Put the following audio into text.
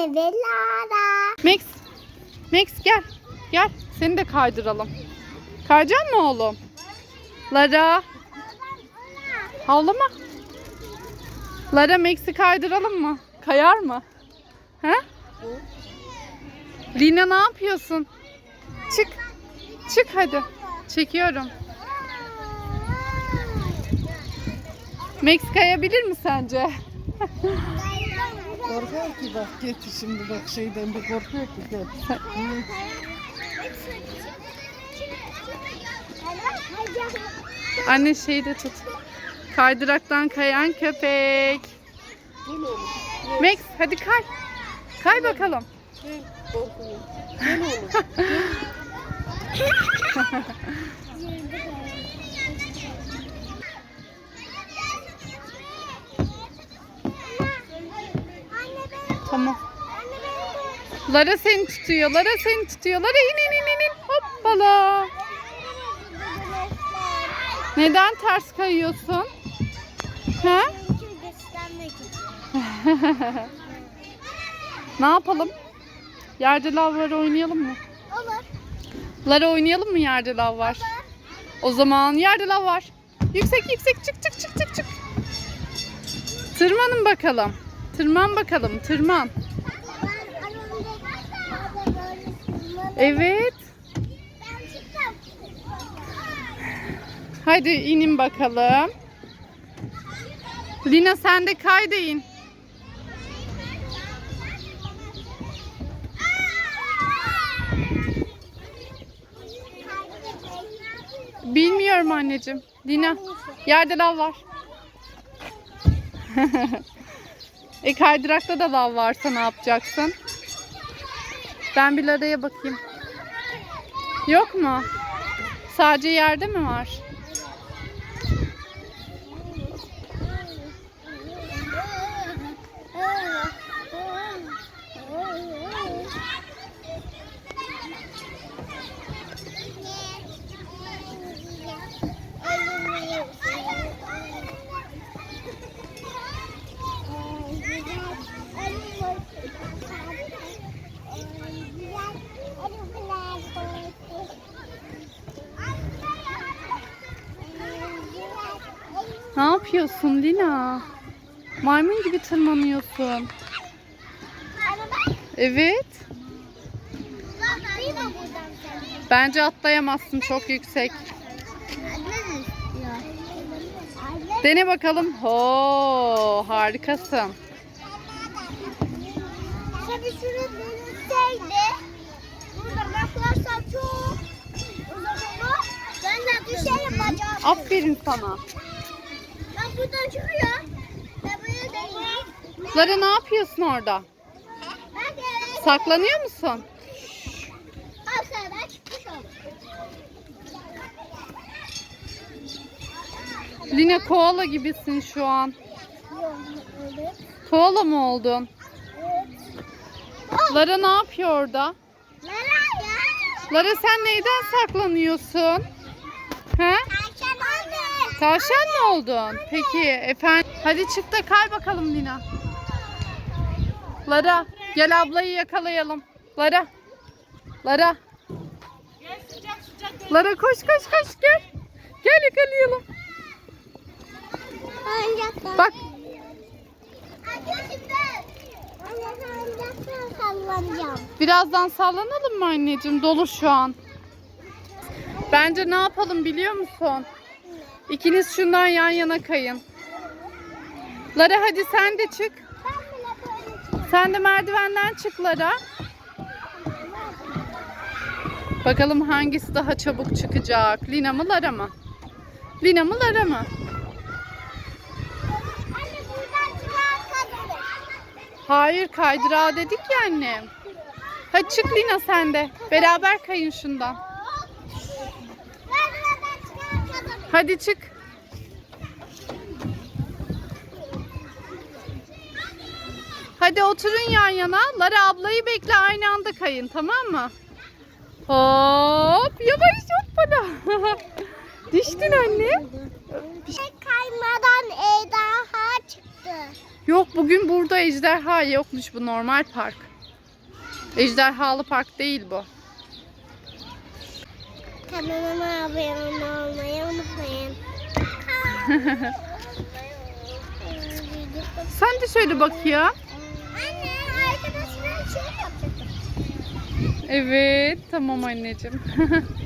anne ve Lara. Max. Max gel. Gel. Seni de kaydıralım. Kayacak mı oğlum? Lara. Havlama. Lara Max'i kaydıralım mı? Kayar mı? He? Lina ne yapıyorsun? Çık. Çık hadi. Çekiyorum. Max kayabilir mi sence? Korkuyor ki bak git şimdi bak şeyden bir korkuyor ki gel. Anne şeyi de tut. Kaydıraktan kayan köpek. Oğlum. Max hadi kay. Kay bakalım. Gel korkuyor. Gel oğlum. Tamam. Lara seni tutuyor. Lara seni tutuyor. Lara in in in in. Hoppala. Neden ters kayıyorsun? Ha? ne yapalım? Yerde lav var oynayalım mı? Olur. Lara oynayalım mı yerde lav var? O zaman yerde lav var. Yüksek yüksek çık çık çık çık çık. Tırmanın bakalım. Tırman bakalım tırman. Evet. Hadi inin bakalım. Lina sen de kay da in. Bilmiyorum anneciğim. Lina yerde lav var. e kaydırakta da lav varsa ne yapacaksın? Ben bir Lara'ya bakayım. Yok mu? Sadece yerde mi var? Yapıyorsun Lina? Maymun gibi tırmanıyorsun. Evet. Bence atlayamazsın çok yüksek. Dene bakalım. Ho, harikasın. Tabii şunu dönüşseydi burada baklarsam çok uzak olur. Ben de düşerim bacağım. Aferin sana. Buradan çıkıyor. Lara ne yapıyorsun orada? Saklanıyor musun? al sana çıkmış oldum. Lina koala gibisin şu an. Koala mı oldun? Evet. Lara ne yapıyor orada? Ya? Lara sen neyden saklanıyorsun? He? Tavşan mı oldun? Peki efendim. Hadi çık da kay bakalım Lina. Lara gel ablayı yakalayalım. Lara. Lara. Lara koş koş koş gel. Gel yakalayalım. Bak birazdan sallanalım mı anneciğim? Dolu şu an. Bence ne yapalım biliyor musun? İkiniz şundan yan yana kayın. Lara hadi sen de çık. Sen de merdivenden çık Lara. Bakalım hangisi daha çabuk çıkacak? Lina mı Lara mı? Lina mı Lara mı? Hayır kaydırağı dedik ya annem. Hadi çık Lina sen de. Beraber kayın şundan. Hadi çık. Hadi oturun yan yana. Lara ablayı bekle aynı anda kayın tamam mı? Hop yavaş hoppala. Düştün anne. Kaymadan ejderha çıktı. Yok bugün burada ejderha yokmuş bu normal park. Ejderhalı park değil bu. Kanalıma abone olmayı unutmayın. Sen de söyle bakayım. Anne arkadaşlar şey yapacaktım. Evet tamam anneciğim.